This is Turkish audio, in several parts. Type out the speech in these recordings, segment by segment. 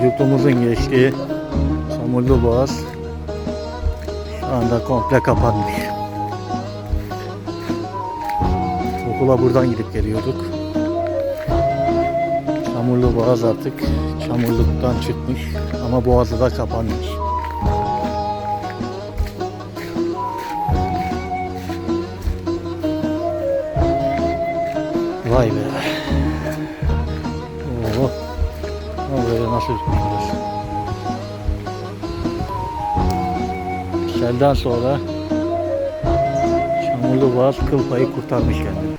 Otobüsümüzün geçtiği Çamurlu Boğaz şu anda komple kapanmış. Okula buradan gidip geliyorduk. Çamurlu Boğaz artık çamurluktan çıkmış ama boğazı da kapanmış. Vay be. Böyle nasıl tutulur? Selden sonra Çamurlu Boğaz kıl payı kurtarmış kendini.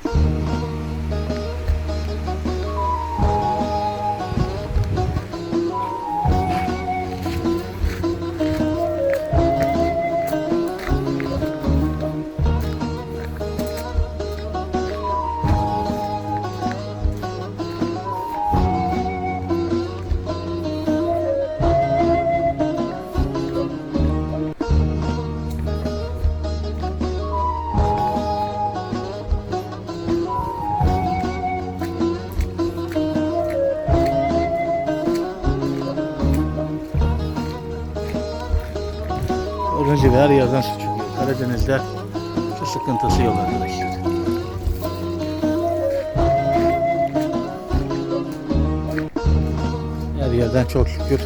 Orhanca ve her yerden su çıkıyor. Karadeniz'de su sıkıntısı yok arkadaşlar. Her yerden çok şükür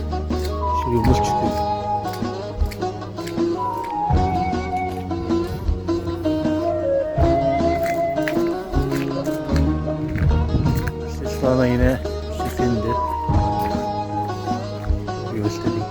suyumuz çıkıyor. Sonra yine sütündü. Göstereyim.